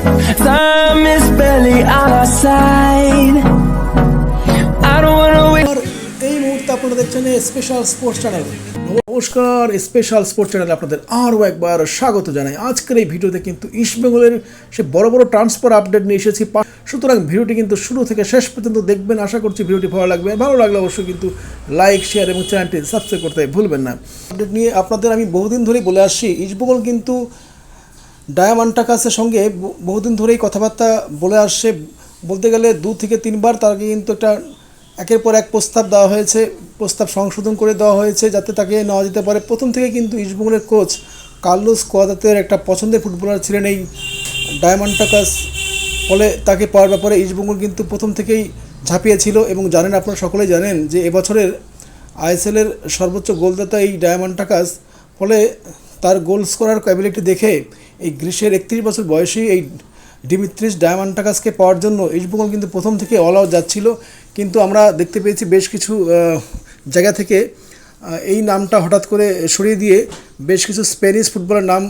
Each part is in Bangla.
Time is barely on our side. I don't wanna wait. এই মুহূর্তে আপনারা দেখছেন স্পেশাল স্পোর্টস চ্যানেল নমস্কার স্পেশাল স্পোর্টস চ্যানেলে আপনাদের আরও একবার স্বাগত জানাই। আজকের এই ভিডিওতে কিন্তু ইস্টবেঙ্গলের সে বড় বড় ট্রান্সফার আপডেট নিয়ে এসেছি। সুতরাং ভিডিওটি কিন্তু শুরু থেকে শেষ পর্যন্ত দেখবেন। আশা করছি ভিডিওটি ভালো লাগবে। ভালো লাগলে অবশ্যই কিন্তু লাইক শেয়ার এবং চ্যানেলটি সাবস্ক্রাইব করতে ভুলবেন না। আপডেট নিয়ে আপনাদের আমি বহুদিন ধরেই বলে আসছি ইস্টবেঙ্গল কিন্তু ডায়ামান্টাকাসের সঙ্গে বহুদিন ধরেই কথাবার্তা বলে আসছে। বলতে গেলে দু থেকে তিনবার তাকে কিন্তু একটা একের পর এক প্রস্তাব দেওয়া হয়েছে, প্রস্তাব সংশোধন করে দেওয়া হয়েছে যাতে তাকে নেওয়া যেতে পারে। প্রথম থেকে কিন্তু ইস্টবেঙ্গলের কোচ কার্লোস কোয়াদাতের একটা পছন্দের ফুটবলার ছিলেন এই ডায়ামান্টাকাস ফলে তাকে পাওয়ার ব্যাপারে ইস্টবেঙ্গল কিন্তু প্রথম থেকেই ঝাঁপিয়েছিল এবং জানেন, আপনারা সকলেই জানেন যে এবছরের আইএসএলের সর্বোচ্চ গোলদাতা এই ডায়ামান্টাকাস ফলে তার গোল স্কোরার ক্যাবিলিটি দেখে এই গ্রীষ্মের একত্রিশ বছর বয়সী এই ডিমিত্রিস ডায়ামান্টাকাসকে পাওয়ার জন্য ইস্টবেঙ্গল কিন্তু প্রথম থেকে অল আউট যাচ্ছিল। কিন্তু আমরা দেখতে পেয়েছি বেশ কিছু জায়গা থেকে এই নামটা হঠাৎ করে সরিয়ে দিয়ে বেশ কিছু স্প্যানিশ ফুটবলের নাম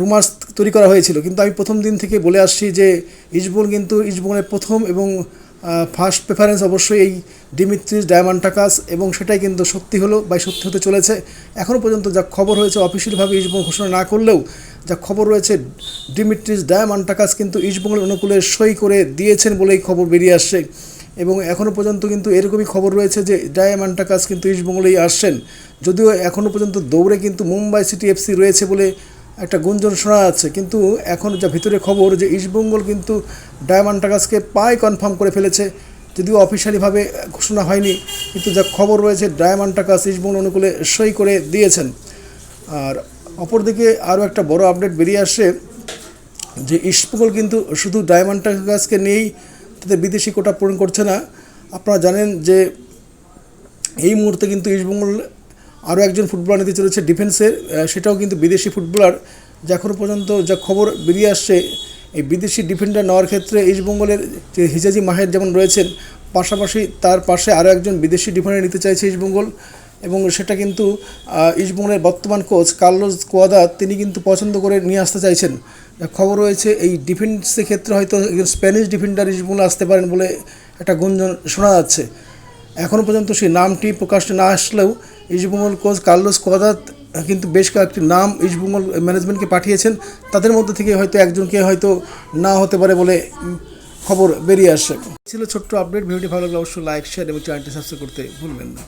রুমার্স তৈরি করা হয়েছিল। কিন্তু আমি প্রথম দিন থেকে বলে আসছি যে ইস্টবেঙ্গল কিন্তু ইস্টবেঙ্গলের প্রথম এবং ফার্স্ট প্রেফারেন্স অবশ্যই এই ডিমিত্রিস ডায়ামান্টাকাস এবং সেটাই কিন্তু সত্যি হলো বা সত্যি হতে চলেছে। এখনও পর্যন্ত যা খবর হয়েছে অফিসিয়ালভাবে ইস্টবেঙ্গল ঘোষণা না করলেও যা খবর রয়েছে ডিমিত্রিস ডায়ামান্টাকাস কিন্তু ইস্টবেঙ্গলের অনুকূলে সই করে দিয়েছেন বলেই খবর বেরিয়ে আসছে। এবং এখনও পর্যন্ত কিন্তু এরকমই খবর রয়েছে যে ডায়ামান্টাকাস কিন্তু ইস্টবেঙ্গলেই আসছেন। যদিও এখনও পর্যন্ত দৌড়ে কিন্তু মুম্বাই সিটি এফসি রয়েছে বলে একটা গুঞ্জন শোনা যাচ্ছে, কিন্তু এখন যা ভিতরে খবর যে ইস্টবেঙ্গল কিন্তু ডায়মন্ড টাকাসকে পায় কনফার্ম করে ফেলেছে, যদিও অফিসিয়ালিভাবে ঘোষণা হয়নি, কিন্তু যা খবর রয়েছে ডায়মন্ড টাকাস ইস্টবেঙ্গল অনুকূলে সই করে দিয়েছেন। আর অপরদিকে আরও একটা বড় আপডেট বেরিয়ে আসছে, যে ইস্টবেঙ্গল কিন্তু শুধু ডায়মন্ড টাকাসকে নিয়েই তাদের বিদেশি কোটা পূরণ করছে না। আপনারা জানেন যে এই মুহূর্তে কিন্তু ইস্টবেঙ্গল আরও একজন ফুটবলার নিতে চলেছে ডিফেন্সের সেটাও কিন্তু বিদেশি ফুটবলার। যে এখনও পর্যন্ত যা খবর বেরিয়ে আসছে, এই বিদেশি ডিফেন্ডার নেওয়ার ক্ষেত্রে ইস্টবেঙ্গলের যে হিজাজি মাহের যেমন রয়েছেন, পাশাপাশি তার পাশে আরও একজন বিদেশি ডিফেন্ডার নিতে চাইছে ইস্টবেঙ্গল এবং সেটা কিন্তু ইস্টবেঙ্গলের বর্তমান কোচ কার্লোস কোয়াদা, তিনি কিন্তু পছন্দ করে নিয়ে আসতে চাইছেন। খবর রয়েছে, এই ডিফেন্সের ক্ষেত্রে হয়তো একজন স্প্যানিশ ডিফেন্ডার ইস্টবেঙ্গলে আসতে পারেন বলে একটা গুঞ্জন শোনা যাচ্ছে। এখনও পর্যন্ত সেই নামটি প্রকাশ্যে না আসলেও ইজবুমল কোচ কার্লোস কোয়াদাত কিন্তু বেশ কয়েকটি নাম ইজবুমল ম্যানেজমেন্টকে পাঠিয়েছেন। তাদের মধ্যে থেকে হয়তো একজনকে হয়তো না হতে পারে বলে খবর বেরিয়ে আসছে ছিল ছোট্ট আপডেট। ভিডিওটি ভালো লাগলে অবশ্যই লাইক শেয়ার এবং চ্যানেলটি সাবস্ক্রাইব করতে ভুলবেন না।